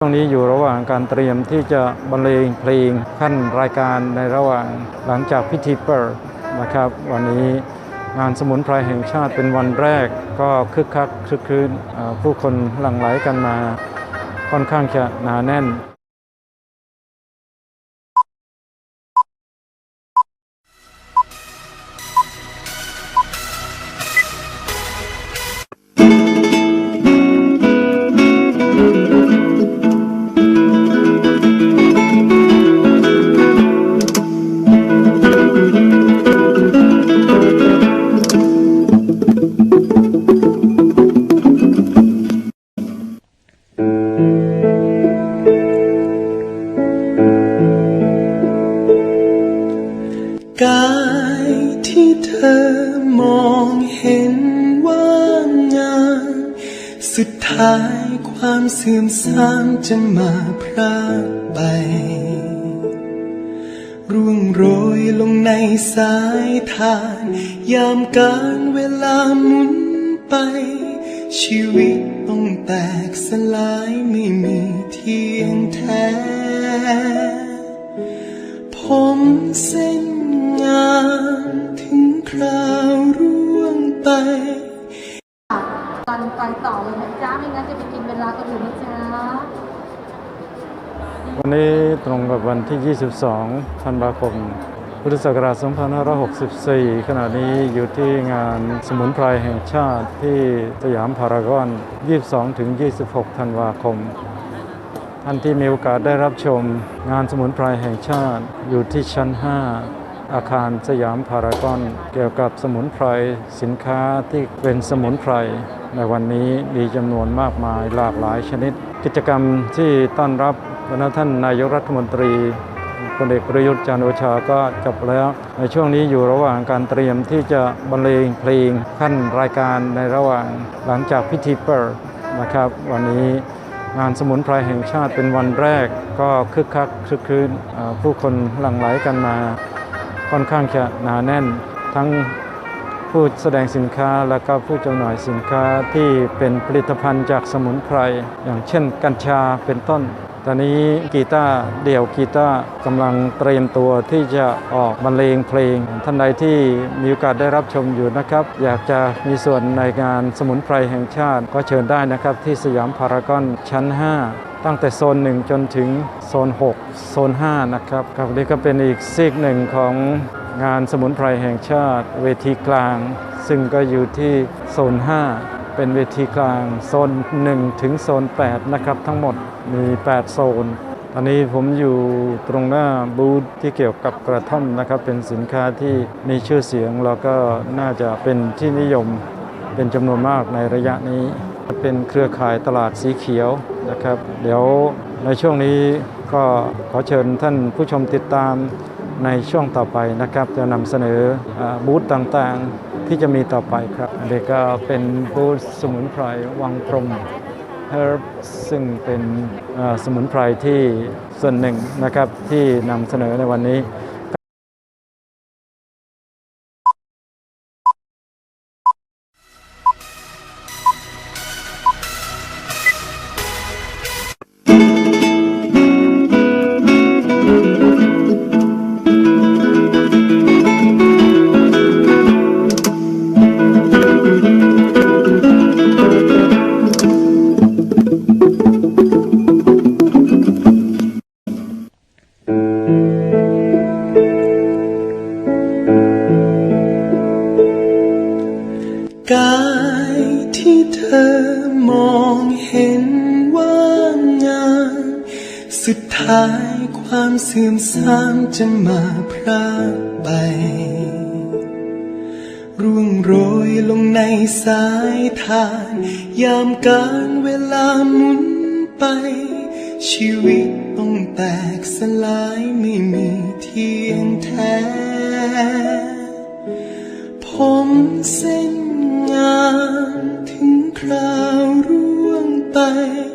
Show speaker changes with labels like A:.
A: ช่วงนี้อยู่ระหว่างการเตรียมที่จะบรรเลงเพลงขั้นรายการในระหว่างหลังจากพิธีเปิดนะครับ วันนี้งานสมุนไพรแห่งชาติเป็นวันแรก ก็คึกคักคึกคืนผู้คนหลั่งไหลกันมาค่อนข้างจะหนาแน่น
B: สุดท้ายความเสื่อมทรามจะมาพรากไปร่วงโรยลงในสายทาน ยามการเวลาหมุนไป ชีวิตต้องแตกสลายไม่มีเทียงแท้ ผมเส้นงามถึงคราวร่วงไป
C: ตอนไปต่อเลยนะจ๊ะไม่งั้นจะไปกินเวลาคนอื่นนะจ๊ะ
A: วันนี้ตรงกับวันที่ 22 ธันวาคม พุทธศักราช 2564 ขณะนี้อยู่ที่งานสมุนไพรแห่งชาติที่สยามพารากอน 22-26 ธันวาคม ท่านที่มีโอกาสได้รับชมงานสมุนไพรแห่งชาติอยู่ที่ชั้น 5 อาคารสยามพารากอน เกี่ยวกับสมุนไพรสินค้าที่เป็นสมุนไพร ในวันนี้มีจำนวนมากมายหลากหลายชนิด กิจกรรมที่ต้อนรับวันท่านนายกรัฐมนตรีพลเอกประยุทธ์จันโอชาก็จบแล้ว ในช่วงนี้อยู่ระหว่างการเตรียมที่จะบรรเลงเพลงขั้นรายการในระหว่างหลังจากพิธีเปิดนะครับ วันนี้งานสมุนไพรแห่งชาติเป็นวันแรกก็คึกคักคึกคืนผู้คนหลั่งไหลกันมา ค่อนข้างจะหนาแน่น ทั้งผู้แสดงสินค้าและก็ผู้จำหน่ายสินค้าที่เป็นผลิตภัณฑ์จากสมุนไพร อย่างเช่นกัญชาเป็นต้น ตอนนี้กีตาร์เดี่ยวกีตาร์กำลังเตรียมตัวที่จะออกบรรเลงเพลง ท่านใดที่มีโอกาสได้รับชมอยู่นะครับ อยากจะมีส่วนในงานสมุนไพรแห่งชาติ ก็เชิญได้นะครับที่สยามพารากอนชั้น 5 ตั้งแต่โซน 1 จนถึงโซน 6 โซน 5 นะครับครับนี่ก็เป็นอีกซีกหนึ่งของงานสมุนไพรแห่งชาติ เวทีกลาง ซึ่งก็อยู่ที่โซน 5 เป็นเวทีกลาง โซน 1 ถึงโซน 8 นะครับ ทั้งหมดมี 8 โซนตอนนี้ผมอยู่ตรงหน้าบูธที่เกี่ยวกับกระท่อมนะครับ เป็นสินค้าที่มีชื่อเสียง แล้วก็น่าจะเป็นที่นิยมเป็นจำนวนมากในระยะนี้ เป็นเครือข่ายตลาดสีเขียวนะครับ เดี๋ยวในช่วงนี้ก็ขอเชิญท่านผู้ชมติดตามในช่วงต่อไปนะครับ จะนำเสนอบูธต่างๆที่จะมีต่อไปครับอันนี้ก็เป็นบูธสมุนไพรวังพรหม Herb ซึ่งเป็นสมุนไพรที่ส่วนหนึ่งนะครับที่นำเสนอในวันนี้
B: เห็นว่างามสุดท้ายความเสื่อมทรามจะมาพรากไปร่วงโรยลงในสายทาน ยามการเวลาหมุนไป ชีวิตต้องแตกสลายไม่มีเที่ยงแท้ ผมเส้นงามถึงครา say